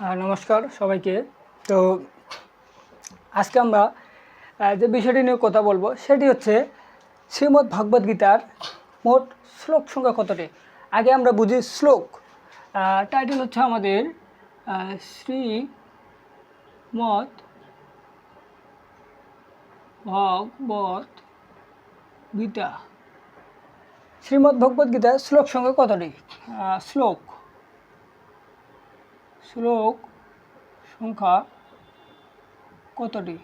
নমস্কার সবাইকে। তো আজকে আমরা যে বিষয়টি নিয়ে কথা বলব সেটি হচ্ছে শ্রীমদ্ ভগবদ গীতার মোট শ্লোক সংখ্যা কতটি? আগে আমরা বুঝি শ্লোক। টাইটেল হচ্ছে আমাদের আহ, শ্রীমৎ ভগবত গীতা। শ্রীমদ্ ভগবদ গীতার শ্লোক সংখ্যা কতটি? শ্লোক। শ্লোক সংখ্যা কতটি?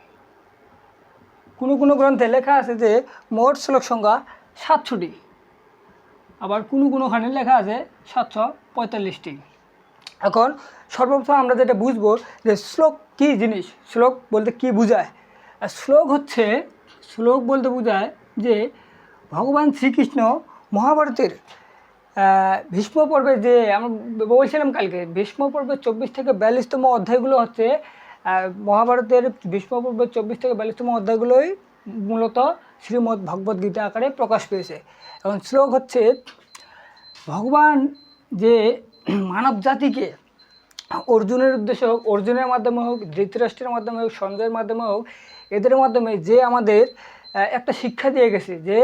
কোনো কোনো গ্রন্থে লেখা আছে যে মোট শ্লোক সংখ্যা সাতশোটি আবার কোনো কোনোখানে লেখা আছে সাতশো পঁয়তাল্লিশটি। এখন সর্বপ্রথম আমরা যেটা বুঝব যে শ্লোক কী জিনিস? শ্লোক বলতে কি বোঝায়? আর শ্লোক হচ্ছে, শ্লোক বলতে বোঝায় যে ভগবান শ্রীকৃষ্ণ মহাভারতের ভীষ্ম পর্বে যে আমরা বলছিলাম কালকে, ভীষ্ম পর্বের চব্বিশ থেকে বিয়াল্লিশতম অধ্যায়গুলো হচ্ছে মহাভারতের ভীষ্ম পর্বের চব্বিশ থেকে বিয়াল্লিশতম অধ্যায়গুলোই মূলত শ্রীমদ্ ভগবদ গীতা আকারে প্রকাশ পেয়েছে। এবং শ্লোক হচ্ছে, ভগবান যে মানব জাতিকে অর্জুনের উদ্দেশ্যে হোক, অর্জুনের মাধ্যমে হোক, ধৃতরাষ্ট্রের মাধ্যমে হোক, সঞ্জয়ের মাধ্যমে হোক, এদের মাধ্যমে যে আমাদের একটা শিক্ষা দিয়ে গেছে যে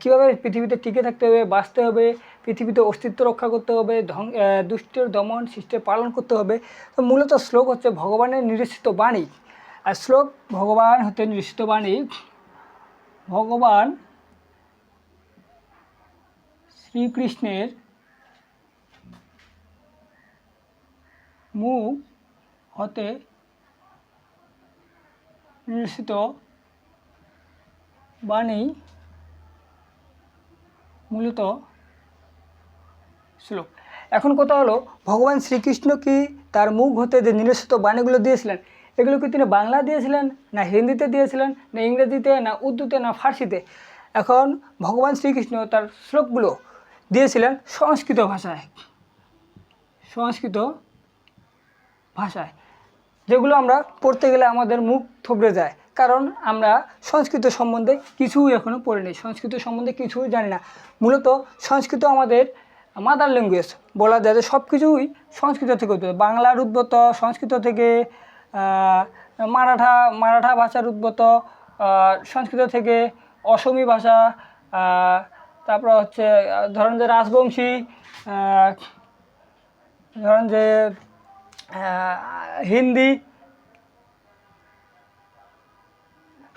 কীভাবে পৃথিবীতে টিকে থাকতে হবে, বাঁচতে হবে, পৃথিবীতে অস্তিত্ব রক্ষা করতে হবে, ধ্বং দুষ্টের দমন সৃষ্টের পালন করতে হবে। তো মূলত শ্লোক হচ্ছে ভগবানের নিরসিত বাণী। আর শ্লোক ভগবান হতে নিরসিত বাণী। ভগবান শ্রীকৃষ্ণের মুখ হতে নির্দেশিত বাণী মূলত শ্লোক। এখন কথা হলো, ভগবান শ্রীকৃষ্ণ কি তার মুখ হতে যে নির্দেশিত বাণীগুলো দিয়েছিলেন, এগুলো কি তিনি বাংলা দিয়েছিলেন, না হিন্দিতে দিয়েছিলেন, না ইংরেজিতে, না উর্দুতে, না ফার্সিতে? এখন ভগবান শ্রীকৃষ্ণ তার শ্লোকগুলো দিয়েছিলেন সংস্কৃত ভাষায়। সংস্কৃত ভাষায়, যেগুলো আমরা পড়তে গেলে আমাদের মুখ থবড়ে যায়। কারণ আমরা সংস্কৃত সম্বন্ধে কিছুই এখনও পড়িনি সংস্কৃত সম্বন্ধে কিছুই জানি না। মূলত সংস্কৃত আমাদের মাদার ল্যাঙ্গুয়েজ বলা যায় যে সব কিছুই সংস্কৃত থেকে উদ্ভূত। বাংলার উদ্ভূত, সংস্কৃত থেকে মারাঠা মারাঠা ভাষার উদ্ভূত সংস্কৃত থেকে অসমী ভাষা তারপর হচ্ছে ধরেন যে রাজবংশী ধরেন যে হিন্দি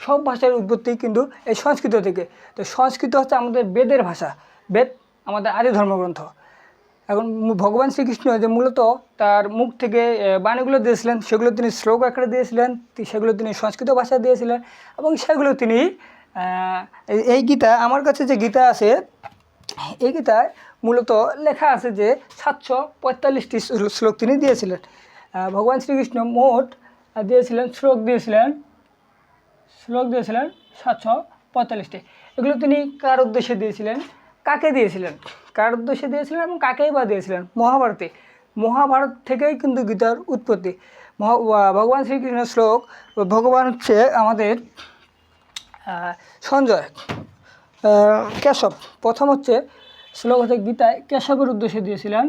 সব ভাষার উৎপত্তি কিন্তু এই সংস্কৃত থেকে। তো সংস্কৃত হচ্ছে আমাদের বেদের ভাষা। বেদ আমাদের আদি ধর্মগ্রন্থ। এখন ভগবান শ্রীকৃষ্ণ যে মূলত তার মুখ থেকে বাণীগুলো দিয়েছিলেন, সেগুলো তিনি শ্লোক আকারে দিয়েছিলেন সেগুলো তিনি সংস্কৃত ভাষায় দিয়েছিলেন এবং সেগুলো তিনি এই- গীতা, আমার কাছে যে গীতা আছে, এই গীতায় মূলত লেখা আছে যে সাতশো পঁয়তাল্লিশটি শ্লো- শ্লোক তিনি দিয়েছিলেন। ভগবান শ্রীকৃষ্ণ মোট দিয়েছিলেন, শ্লোক দিয়েছিলেন শ্লোক দিয়েছিলেন সাতশো পঁয়তাল্লিশটি। এগুলো তিনি কার উদ্দেশ্যে দিয়েছিলেন? কাকে দিয়েছিলেন? কার উদ্দেশ্যে দিয়েছিলেন এবং কাকেই বা দিয়েছিলেন? মহাভারতে। মহাভারত থেকেই কিন্তু গীতার উৎপত্তি। ভগবান শ্রীকৃষ্ণের শ্লোক, ভগবান হচ্ছে আমাদের সঞ্জয় কেশব। প্রথম হচ্ছে শ্লোক হচ্ছে গীতায় কেশবের উদ্দেশ্যে দিয়েছিলেন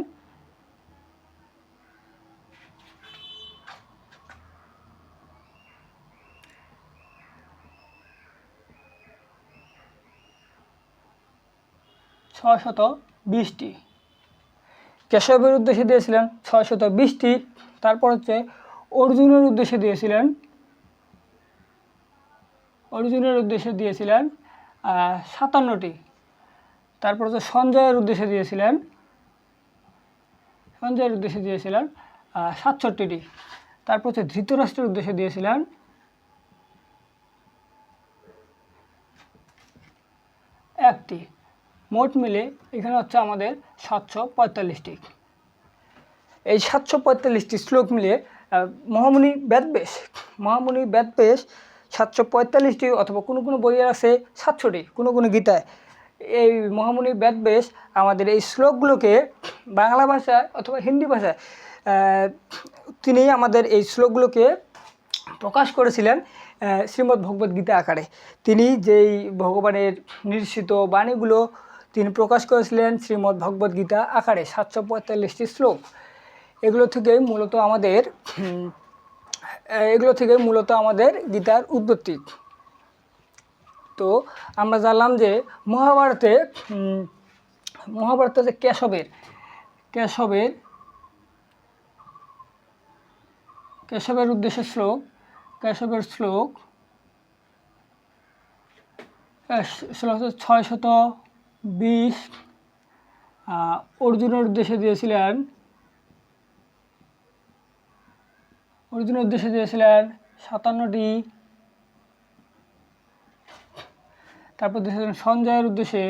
ছশত বিশটি। কেশবের উদ্দেশ্যে দিয়েছিলেন ছয়শত বিশটি, তারপর হচ্ছে অর্জুনের উদ্দেশ্যে দিয়েছিলেন, অর্জুনের উদ্দেশ্যে দিয়েছিলেন সাতান্নটি। তারপর হচ্ছে সঞ্জয়ের উদ্দেশ্যে দিয়েছিলেন, সঞ্জয়ের উদ্দেশ্যে দিয়েছিলেন সাতষট্টিটি। তারপর হচ্ছে ধৃতরাষ্ট্রের উদ্দেশ্যে দিয়েছিলেন একটি মোট মিলে এখানে হচ্ছে আমাদের সাতশো পঁয়তাল্লিশটি। এই সাতশো পঁয়তাল্লিশটি শ্লোক আহ, মহামুনি বেদবেশ মহামুনি বেদবেশ সাতশো পঁয়তাল্লিশটি অথবা কোনো কোনো বইয়ে আছে সাতশোটি কোনো কোনো গীতায়। এই মহামুনি বেদবেশ আমাদের এই শ্লোকগুলোকে বাংলা ভাষায় অথবা হিন্দি ভাষায় তিনি আমাদের এই শ্লোকগুলোকে প্রকাশ করেছিলেন শ্রীমদ্ ভগবদ্ গীতা আকারে। তিনি যেই ভগবানের নির্সিত বাণীগুলো তিনি প্রকাশ করেছিলেন শ্রীমদ্ ভগবদ্ গীতা আকারে সাতশো পঁয়তাল্লিশটি শ্লোক। এগুলো থেকে মূলত আমাদের এগুলো থেকে মূলত আমাদের গীতার উৎপত্তি। তো আমরা জানলাম যে মহাভারতে মহাভারতে যে কেশবের কেশবের কেশবের উদ্দেশ্যে শ্লোক, কেশবের শ্লোক শ্লোক ছয় শত বিশ অর্জুনের উদ্দেশ্যে দিয়েছিলেন, অর্জুনের উদ্দেশ্যে দিয়েছিলেন সাতান্নটি। তারপর দিয়েছিলেন সঞ্জয়ের উদ্দেশ্যে।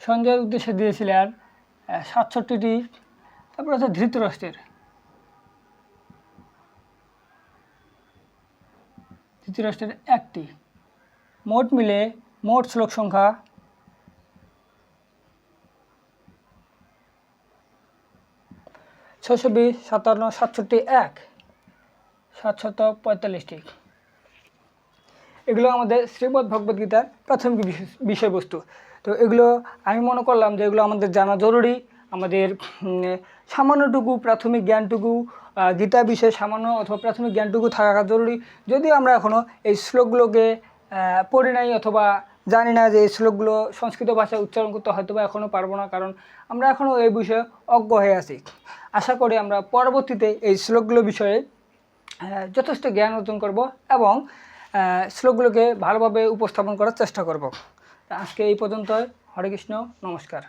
সঞ্জয়ের উদ্দেশ্যে দিয়েছিলেন সাতষট্টিটি। তারপর হচ্ছে ধৃতরাষ্ট্রের। ধৃতরাষ্ট্রের একটি। মোট মিলে মোট শ্লোক সংখ্যা ছশো বিশ, সাতান্ন, সাতষট্টি, এক। সাতশত পঁয়তাল্লিশটি। এগুলো আমাদের শ্রীমদ্ ভগবদ্গীতার প্রাথমিক বিষ- বিষয়বস্তু। তো এগুলো আমি মনে করলাম যে এগুলো আমাদের জানা জরুরি। আমাদের সামান্যটুকু, প্রাথমিক জ্ঞানটুকু গীতা বিষয়ে সামান্য অথবা প্রাথমিক জ্ঞানটুকু থাকা জরুরি। যদিও আমরা এখনও এই শ্লোকগুলোকে পড়ি নাই অথবা জানি না যে এই শ্লোকগুলো সংস্কৃত ভাষায় উচ্চারণ করতে হয়তো বা এখনও পারব না, কারণ আমরা এখনও এই বিষয়ে অজ্ঞ হয়ে আছি। আশা করি আমরা পরবর্তীতে এই শ্লোকগুলো বিষয়ে যথেষ্ট জ্ঞান অর্জন করব এবং শ্লোকগুলোকে ভালোভাবে উপস্থাপন করার চেষ্টা করব। আজকে এই পর্যন্ত হরে কৃষ্ণ। নমস্কার।